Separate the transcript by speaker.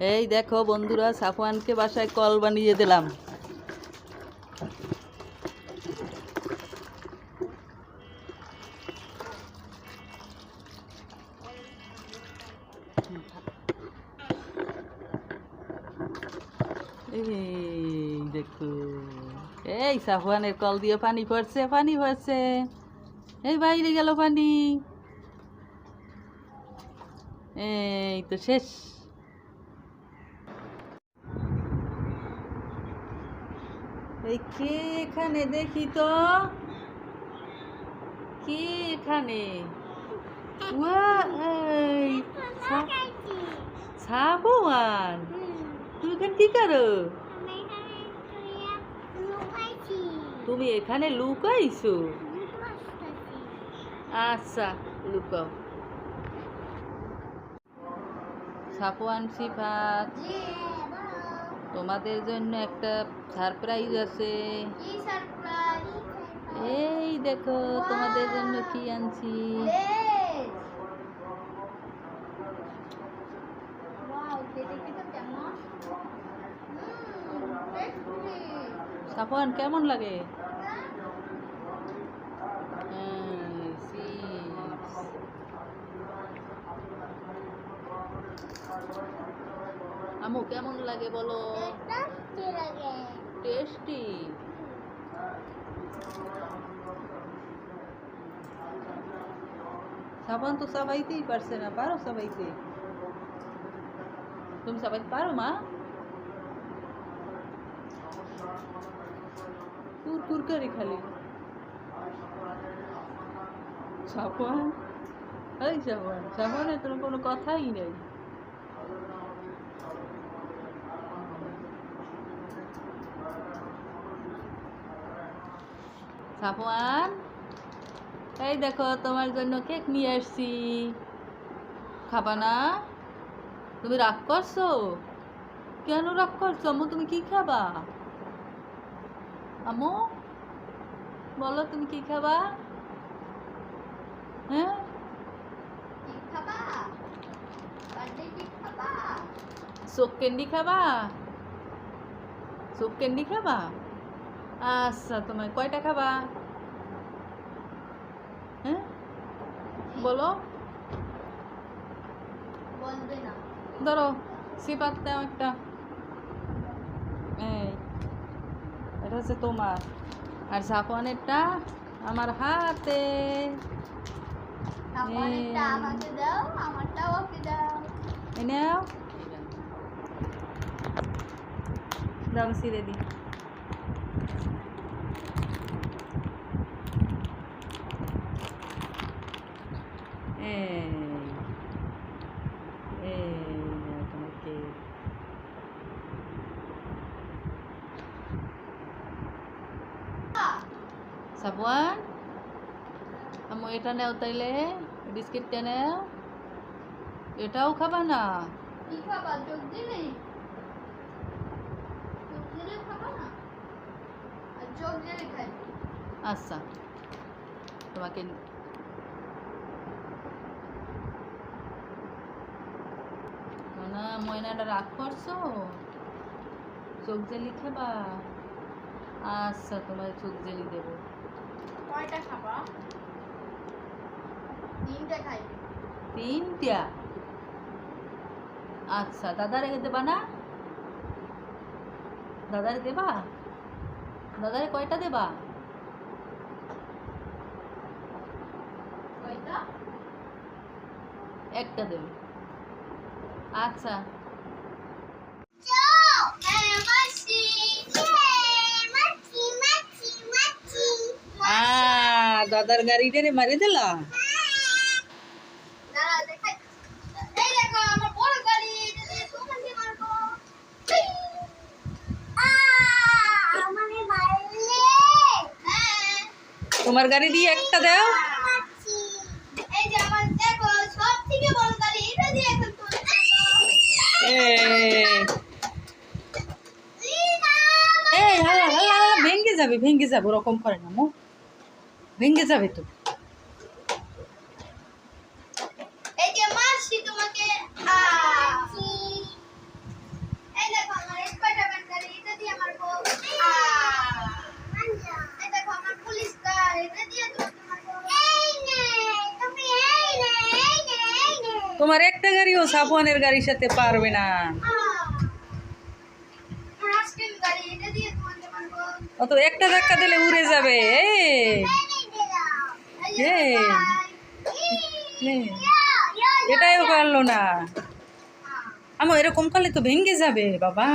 Speaker 1: এই দেখো বন্ধুরা, সাফওয়ানকে বাসায় কল বানিয়ে দিলাম। দেখো। এই সাফওয়ানের কল দিয়ে পানি পড়ছে পানি পড়ছে এই বাইরে গেল পানি। এই তো শেষ। এই কে এখানে দেখি তো? কে এখানে? উয়া, এই সা- সাবুয়ান তুমি এখানে কি করো? তুমি এখানে লুকাইছো? আচ্ছা লুকাও। সাফওয়ান সিফাত। তোমাদের জন্য একটা সারপ্রাইজ আছে। এই দেখো তোমাদের জন্য কি আনছি? কেমন লাগে এই, chips। আমু কেমন লাগে বলো? টেস্টি। সাবান তো সবাইতেই পারছে না পারো সবাইতে? তুমি সবাইতে পারো মা? কুর কুর করে খালি। সাবান? এই সাবান সাবানের তোর কোনো কথাই নেই। সাফওয়ান এই দেখো তোমার জন্য কেক নিয়ে আসছি। খাবা না তুমি রাগ করছ? কেন রাগ করছ? আম্মু তুমি কি খাবা? আম্মু বলো তুমি কি খাবা? হ্যাঁ? সোপ ক্যান্ডি খাবা? সোপ ক্যান্ডি খাবা? আচ্ছা তোমার কয়টা খাবা? হ্যাঁ? বলো। ধরো সিপাত দাও একটা। এই এটা হচ্ছে তোমার। আর সাফওয়ানেরটা আমার হাতে।
Speaker 2: দাও
Speaker 1: সিরে দিই এই এই নাও তোমার কেক সাবওয়ান আমু এটা নেও তাইলে বিস্কিটটা নেও। এটাও খাবা না।
Speaker 2: কি খাবা? যোগ দিলে যোগ দিলে খাবা না? আর যোগ দিলে খাই।
Speaker 1: আচ্ছা। তোমাকে না ময়নাটা রাগ করছ চোখ জেলি খাবা। আচ্ছা তোমার চোখ জেলি দেবো।
Speaker 2: কয়টা খাবা? তিনটা
Speaker 1: আচ্ছা দাদারে দেবা না? দাদারে দেবা? দাদারে কয়টা দেবা?
Speaker 2: কয়টা?
Speaker 1: একটা দেবে। আচ্ছা। দাদার গাড়িটা রে মারি দিলা তোমার গাড়ি দিয়ে একটা দাও
Speaker 2: এই যে আমার দেখো সব
Speaker 1: করে না গাড়ি ভেঙে যাবে তো। তোমার একটা গাড়িও সাফওয়ানের গাড়ির সাথে পারবে না। অত একটা ধাক্কা দিলে উড়ে যাবে এই। এটাইও পারল না। আমার এরকম কালে তো ভেঙে যাবে বাবা।